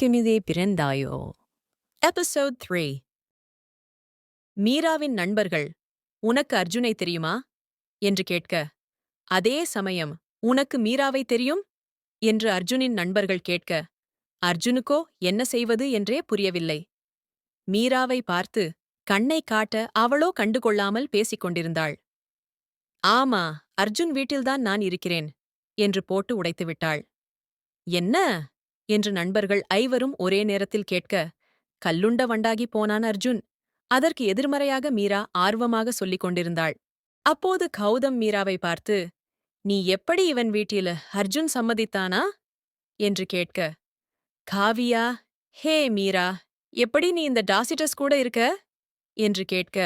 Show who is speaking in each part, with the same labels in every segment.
Speaker 1: எனக்குமிதே பிறந்தாயோ?
Speaker 2: Episode three. மீராவின் நண்பர்கள் உனக்கு அர்ஜுனை தெரியுமா? என்று கேட்க அதே சமயம் உனக்கு மீராவை தெரியும்? என்று அர்ஜுனின் நண்பர்கள் கேட்க அர்ஜுனுக்கோ என்ன செய்வது என்றே புரியவில்லை. மீராவை பார்த்து கண்ணை காட்ட அவளோ கண்டுகொள்ளாமல் பேசிக் கொண்டிருந்தாள். ஆமா அர்ஜுன் வீட்டில்தான் நான் இருக்கிறேன் என்று போட்டு உடைத்துவிட்டாள். என்ன? என்று நண்பர்கள் ஐவரும் ஒரே நேரத்தில் கேட்க கல்லுண்ட வண்டாகி போனான் அர்ஜுன். அதற்கு எதிர்மறையாக மீரா ஆர்வமாக சொல்லிக் கொண்டிருந்தாள். அப்போது கௌதம் மீராவை பார்த்து நீ எப்படி இவன் வீட்டில அர்ஜுன் சம்மதித்தானா என்று கேட்க காவியா ஹே மீரா எப்படி நீ இந்த டாசிட்டஸ் கூட இருக்க என்று கேட்க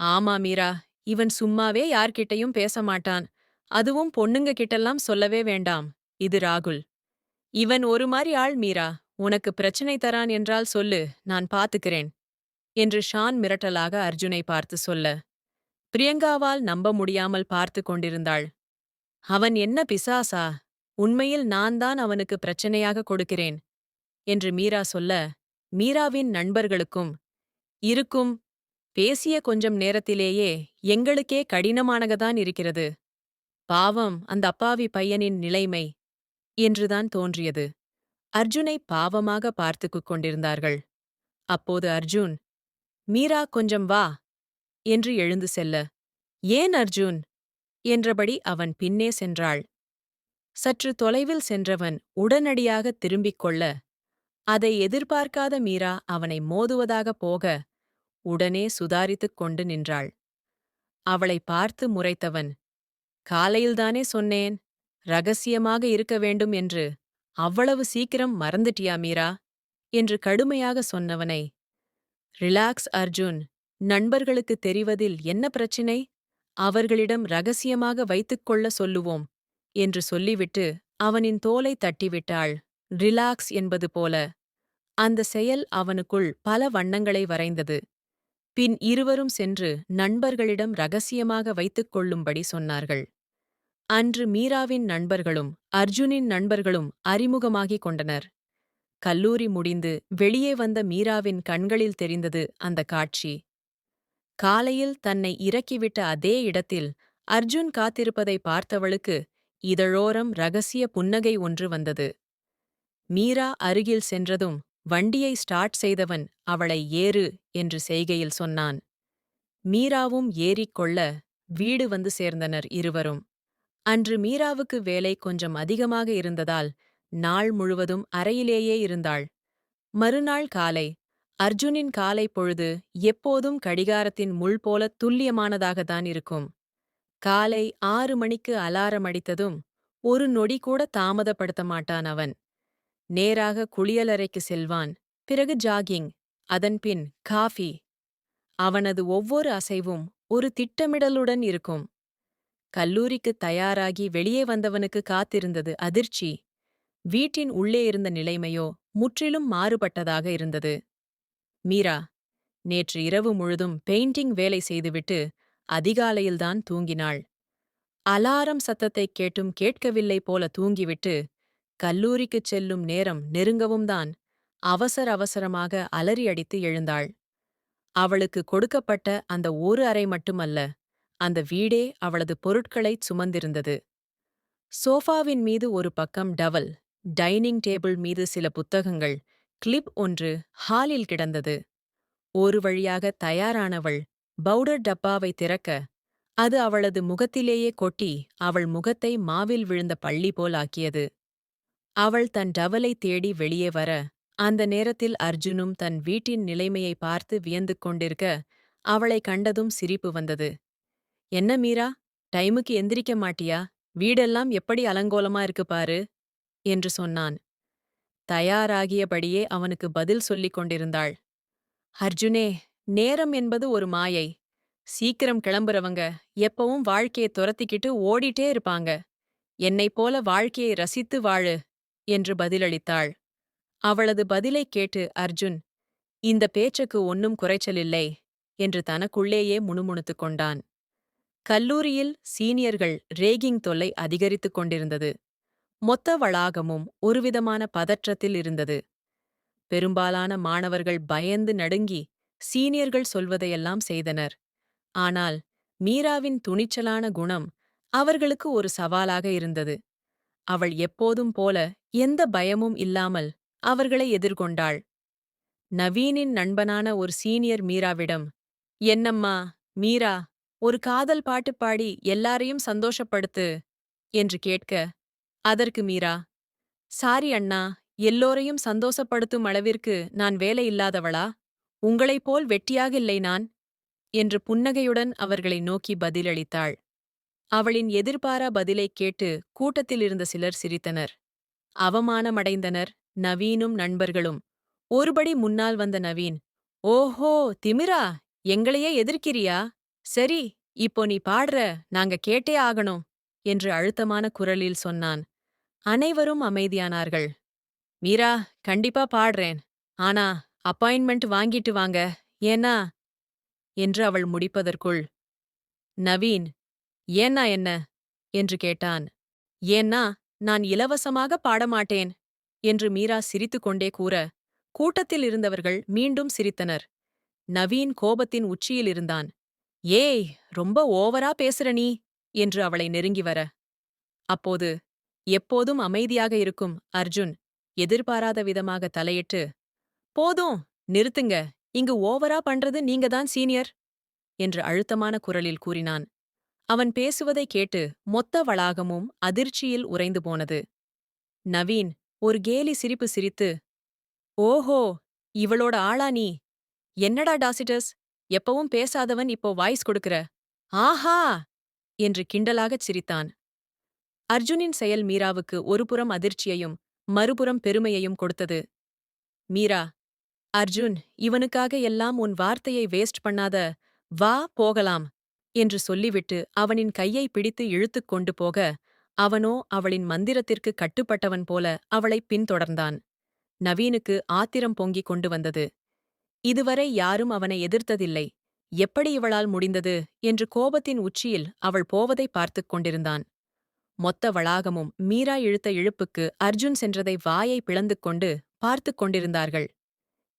Speaker 2: ஆமா மீரா இவன் சும்மாவே யார்கிட்டயும் பேச மாட்டான். அதுவும் பொண்ணுங்க கிட்டெல்லாம் சொல்லவே வேண்டாம். இது ராகுல். இவன் ஒரு மாதிரி ஆள் மீரா உனக்கு பிரச்சனை தரான் என்றால் சொல்லு நான் பார்த்துக்கிறேன் என்று ஷான் மிரட்டலாக அர்ஜுனை பார்த்து சொல்ல. பிரியங்காவால் நம்ப முடியாமல் பார்த்து கொண்டிருந்தாள். அவன் என்ன பிசாசா? உண்மையில் நான் தான் அவனுக்கு பிரச்சனையாக கொடுக்கிறேன். என்று மீரா சொல்ல மீராவின் நண்பர்களுக்கும் இருக்கும் பேசிய கொஞ்சம் நேரத்திலேயே எங்களுக்கே கடினமானகதான் இருக்கிறது. பாவம் அந்த அப்பாவி பையனின் நிலைமை. என்றுதான் தோன்றியது. அர்ஜுனை பாவமாக பார்த்துக்குக் கொண்டிருந்தார்கள். அப்போது அர்ஜுன் மீரா கொஞ்சம் வா என்று எழுந்து செல்ல. ஏன் அர்ஜுன்? என்றபடி அவன் பின்னே சென்றாள். சற்று தொலைவில் சென்றவன் உடனடியாக திரும்பிக் கொள்ள. அதை எதிர்பார்க்காத மீரா அவனை மோதுவதாக போக உடனே சுதாரித்துக் கொண்டு நின்றாள். அவளை பார்த்து முறைத்தவன் காலையில்தானே சொன்னேன்? ரகசியமாக இருக்க வேண்டும் என்று அவ்வளவு சீக்கிரம் மறந்துட்டியா மீரா? என்று கடுமையாக சொன்னவனை ரிலாக்ஸ் அர்ஜுன். நண்பர்களுக்கு தெரிவதில் என்ன பிரச்சினை? அவர்களிடம் ரகசியமாக வைத்துக்கொள்ள சொல்லுவோம் என்று சொல்லிவிட்டு அவனின் தோலை தட்டிவிட்டாள். ரிலாக்ஸ் என்பது போல அந்த செயல் அவனுக்குள் பல வண்ணங்களை வரைந்தது. பின் இருவரும் சென்று நண்பர்களிடம் ரகசியமாக வைத்துக் கொள்ளும்படி சொன்னார்கள். அன்று மீராவின் நண்பர்களும் அர்ஜுனின் நண்பர்களும் அறிமுகமாகிக் கொண்டனர். கல்லூரி முடிந்து வெளியே வந்த மீராவின் கண்களில் தெரிந்தது அந்த காட்சி. காலையில் தன்னை இறக்கிவிட்ட அதே இடத்தில் அர்ஜுன் காத்திருப்பதை பார்த்தவளுக்கு இதழோரம் ரகசிய புன்னகை ஒன்று வந்தது. மீரா அருகில் சென்றதும் வண்டியை ஸ்டார்ட் செய்தவன் அவளை ஏறு என்று செய்கையில் சொன்னான். மீராவும் ஏறிக்கொள்ள வீடு வந்து சேர்ந்தனர் இருவரும். அன்று மீராவுக்கு வேலை கொஞ்சம் அதிகமாக இருந்ததால் நாள் முழுவதும் அறையிலேயே இருந்தாள். மறுநாள் காலை அர்ஜுனின் காலை பொழுது எப்போதும் கடிகாரத்தின் முள் போல துல்லியமானதாகத்தான் இருக்கும். காலை ஆறு மணிக்கு அலாரம் அடித்ததும் ஒரு நொடி கூட தாமதப்படுத்த மாட்டான் அவன். நேராக குளியலறைக்கு செல்வான். பிறகு ஜாகிங் அதன்பின் காஃபி. அவனது ஒவ்வொரு அசைவும் ஒரு திட்டமிடலுடன் இருக்கும். கல்லூரிக்கு தயாராகி வெளியே வந்தவனுக்கு காத்திருந்தது அதிர்ச்சி. வீட்டின் உள்ளே இருந்த நிலைமையோ முற்றிலும் மாறுபட்டதாக இருந்தது. மீரா நேற்று இரவு முழுதும் பெயிண்டிங் வேலை செய்துவிட்டு அதிகாலையில்தான் தூங்கினாள். அலாரம் சத்தத்தைக் கேட்டும் கேட்கவில்லை போல தூங்கிவிட்டு கல்லூரிக்குச் செல்லும் நேரம் நெருங்கவும் தான் அவசர அவசரமாக அலறி அடித்து எழுந்தாள். அவளுக்கு கொடுக்கப்பட்ட அந்த ஒரு அறை மட்டுமல்ல அந்த வீடே அவளது பொருட்களைச் சுமந்திருந்தது. சோஃபாவின் மீது ஒரு பக்கம் டவல் டைனிங் டேபிள் மீது சில புத்தகங்கள் கிளிப் ஒன்று ஹாலில் கிடந்தது. ஒரு வழியாக தயாரானவள் பவுடர் டப்பாவை திறக்க அது அவளது முகத்திலேயே கொட்டி அவள் முகத்தை மாவில் விழுந்த பள்ளி போல் ஆக்கியது. அவள் தன் டவலை தேடி வெளியே வர அந்த நேரத்தில் அர்ஜுனும் தன் வீட்டின் நிலைமையை பார்த்து வியந்து கொண்டிருக்க அவளை கண்டதும் சிரிப்பு வந்தது. என்ன மீரா? டைமுக்கு எந்திரிக்க மாட்டியா? வீடெல்லாம் எப்படி அலங்கோலமா இருக்கு பாரு? என்று சொன்னான். தயாராகியபடியே அவனுக்கு பதில் சொல்லிக் கொண்டிருந்தாள். அர்ஜுனே நேரம் என்பது ஒரு மாயை. சீக்கிரம் கிளம்புறவங்க எப்பவும் வாழ்க்கையை துரத்திக்கிட்டு ஓடிட்டே இருப்பாங்க. என்னைப் போல வாழ்க்கையை ரசித்து வாழு என்று பதிலளித்தாள். அவளது பதிலைக் கேட்டு அர்ஜுன் இந்த பேச்சுக்கு ஒன்னும் குறைச்சலில்லை என்று தனக்குள்ளேயே முணுமுணுத்துக் கொண்டான். கல்லூரியில் சீனியர்கள் ரேகிங் தொல்லை அதிகரித்துக் கொண்டிருந்தது. மொத்த வளாகமும் ஒருவிதமான பதற்றத்தில் இருந்தது. பெரும்பாலான மாணவர்கள் பயந்து நடுங்கி சீனியர்கள் சொல்வதையெல்லாம் செய்தனர். ஆனால் மீராவின் துணிச்சலான குணம் அவர்களுக்கு ஒரு சவாலாக இருந்தது. அவள் எப்போதும் போல எந்த பயமும் இல்லாமல் அவர்களை எதிர்கொண்டாள். நவீனின் நண்பனான ஒரு சீனியர் மீராவிடம் என்னம்மா மீரா ஒரு காதல் பாட்டு பாடி எல்லாரையும் சந்தோஷப்படுத்து என்று கேட்க அதற்கு மீரா சாரி அண்ணா எல்லோரையும் சந்தோஷப்படுத்தும் அளவிற்கு நான் வேலை இல்லாதவளா? உங்களைப் போல் வெட்டியாக இல்லை நான்? என்று புன்னகையுடன் அவர்களை நோக்கி பதிலளித்தாள். அவளின் எதிர்பாரா பதிலைக் கேட்டு கூட்டத்தில் இருந்த சிலர் சிரித்தனர். அவமானமடைந்தனர் நவீனும் நண்பர்களும். ஒருபடி முன்னால் வந்த நவீன் ஓஹோ திமிரா எங்களையே எதிர்க்கிறியா? சரி இப்போ நீ பாடுற நாங்க கேட்டே ஆகணும் என்று அழுத்தமான குரலில் சொன்னான். அனைவரும் அமைதியானார்கள். மீரா கண்டிப்பா பாடுறேன். ஆனா அப்பாயின்மெண்ட் வாங்கிட்டு வாங்க. ஏன்னா? என்று அவள் முடிப்பதற்குள் நவீன் ஏன்னா என்ன? என்று கேட்டான். ஏன்னா நான் இலவசமாக பாடமாட்டேன் என்று மீரா சிரித்துக்கொண்டே கூற கூட்டத்தில் இருந்தவர்கள் மீண்டும் சிரித்தனர். நவீன் கோபத்தின் உச்சியில் இருந்தான். ஏய் ரொம்ப ஓவரா பேசுற நீ! என்று அவளை நெருங்கி வர. அப்போது எப்போதும் அமைதியாக இருக்கும் அர்ஜுன் எதிர்பாராத விதமாக தலையிட்டு போதும் நிறுத்துங்க. இங்கு ஓவரா பண்றது நீங்க தான் சீனியர்! என்று அழுத்தமான குரலில் கூறினான். அவன் பேசுவதைக் கேட்டு மொத்த வளாகமும் அதிர்ச்சியில் உறைந்து போனது. நவீன் ஒரு கேலி சிரிப்பு சிரித்து ஓஹோ! இவளோட ஆளா நீ? என்னடா டாசிட்டஸ் எப்பவும் பேசாதவன் இப்போ வாய்ஸ் கொடுக்கிற. ஆஹா! என்று கிண்டலாகச் சிரித்தான். அர்ஜுனின் செயல் மீராவுக்கு ஒருபுறம் அதிர்ச்சியையும் மறுபுறம் பெருமையையும் கொடுத்தது. மீரா அர்ஜுன் இவனுக்காக எல்லாம் உன் வார்த்தையை வேஸ்ட் பண்ணாத வா போகலாம் என்று சொல்லிவிட்டு அவனின் கையை பிடித்து இழுத்துக் கொண்டு போக அவனோ அவளின் மந்திரத்திற்கு கட்டுப்பட்டவன் போல அவளைப் பின்தொடர்ந்தான். நவீனுக்கு ஆத்திரம் பொங்கிக் கொண்டு வந்தது. இதுவரை யாரும் அவனை எதிர்த்ததில்லை. எப்படி இவளால் முடிந்தது? என்று கோபத்தின் உச்சியில் அவள் போவதை பார்த்துக் கொண்டிருந்தான். மொத்த வளாகமும் மீரா இழுத்த இழுப்புக்கு அர்ஜுன் சென்றதை வாயை பிளந்து கொண்டு பார்த்துக் கொண்டிருந்தார்கள்.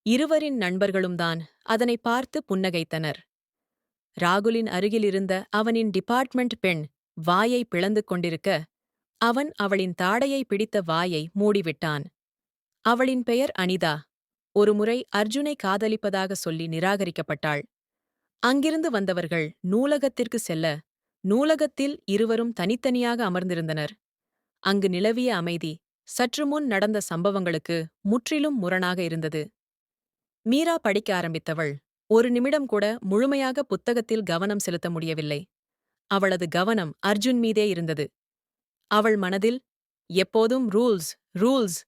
Speaker 2: இருவரின் நண்பர்களும்தான் அதனை பார்த்து புன்னகைத்தனர். ராகுலின் அருகிலிருந்த அவனின் டிபார்ட்மெண்ட் பெண் வாயை பிளந்து கொண்டிருக்க அவன் அவளின் தாடையை பிடித்த வாயை மூடிவிட்டான். அவளின் பெயர் அனிதா. ஒருமுறை அர்ஜுனை காதலிப்பதாக சொல்லி நிராகரிக்கப்பட்டாள். அங்கிருந்து வந்தவர்கள் நூலகத்திற்கு செல்ல நூலகத்தில் இருவரும் தனித்தனியாக அமர்ந்திருந்தனர். அங்கு நிலவிய அமைதி சற்று முன் நடந்த சம்பவங்களுக்கு முற்றிலும் முரணாக இருந்தது. மீரா படிக்க ஆரம்பித்தவள் ஒரு நிமிடம் கூட முழுமையாக புத்தகத்தில் கவனம் செலுத்த முடியவில்லை. அவளது கவனம் அர்ஜுன் மீதே இருந்தது. அவள் மனதில் எப்போதும் ரூல்ஸ் ரூல்ஸ்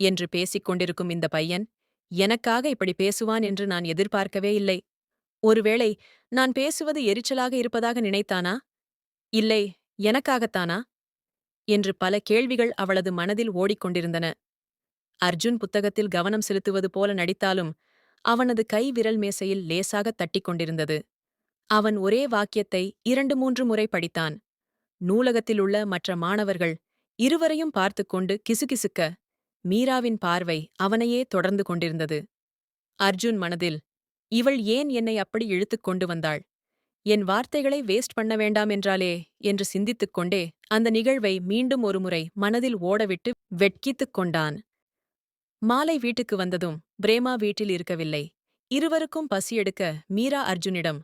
Speaker 2: என்று பேசிக் கொண்டிருக்கும் இந்த பையன் எனக்காக இப்படி பேசுவான் என்று நான் எதிர்பார்க்கவே இல்லை. ஒருவேளை நான் பேசுவது எரிச்சலாக இருப்பதாக நினைத்தானா? இல்லை எனக்காகத்தானா? என்று பல கேள்விகள் அவளது மனதில் ஓடிக்கொண்டிருந்தன. அர்ஜுன் புத்தகத்தில் கவனம் செலுத்துவது போல நடித்தாலும் அவனது கை விரல் மேசையில் லேசாகத் தட்டிக் கொண்டிருந்தது. அவன் ஒரே வாக்கியத்தை இரண்டு மூன்று முறை படித்தான். நூலகத்திலுள்ள மற்ற மாணவர்கள் இருவரையும் பார்த்துக் கொண்டு கிசுகிசுக்க மீராவின் பார்வை அவனையே தொடர்ந்து கொண்டிருந்தது. அர்ஜுன் மனதில் இவள் ஏன் என்னை அப்படி இழுத்துக் கொண்டு வந்தாள்? என் வார்த்தைகளை வேஸ்ட் பண்ண வேண்டாம் என்றாலே? என்று சிந்தித்துக் கொண்டே அந்த நிகழ்வை மீண்டும் ஒருமுறை மனதில் ஓடவிட்டு வெட்கித்துக் கொண்டான். மாலை வீட்டுக்கு வந்ததும் பிரேமா வீட்டில் இருக்கவில்லை. இருவருக்கும் பசியெடுக்க மீரா அர்ஜுனிடம்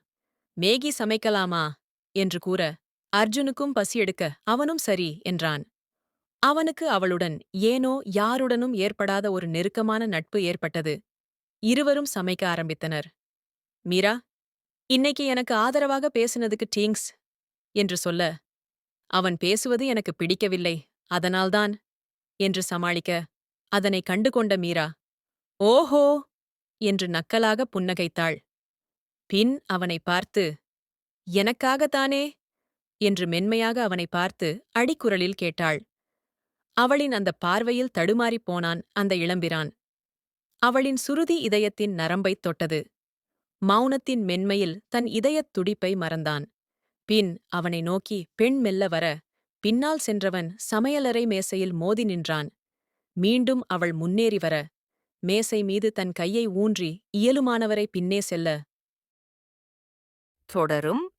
Speaker 2: மேகி சமைக்கலாமா? என்று கூற அர்ஜுனுக்கும் பசியெடுக்க அவனும் சரி என்றான். அவனுக்கு அவளுடன் ஏனோ யாருடனும் ஏற்படாத ஒரு நெருக்கமான நட்பு ஏற்பட்டது. இருவரும் சமைக்க ஆரம்பித்தனர். மீரா இன்னைக்கு எனக்கு ஆதரவாக பேசினதுக்கு டீங்ஸ் என்று சொல்ல அவன் பேசுவது எனக்கு பிடிக்கவில்லை அதனால்தான் என்று சமாளிக்க அதனை கண்டுகொண்ட மீரா ஓஹோ என்று நக்கலாக புன்னகைத்தாள். பின் அவனை பார்த்து எனக்காகத்தானே? என்று மென்மையாக அவனை பார்த்து அடிக்குரலில் கேட்டாள். அவளின் அந்த பார்வையில் தடுமாறிப் போனான் அந்த இளம்பிரான். அவளின் சுருதி இதயத்தின் நரம்பைத் தொட்டது. மௌனத்தின் மென்மையில் தன் இதயத் துடிப்பை மறந்தான். பின் அவனை நோக்கி பெண் மெல்ல வர. பின்னால் சென்றவன் சமையலறை மேசையில் மோதி நின்றான். மீண்டும் அவள் முன்னேறி வர. மேசை மீது தன் கையை ஊன்றி இயலுமானவரை பின்னே செல்ல.
Speaker 1: தொடரும்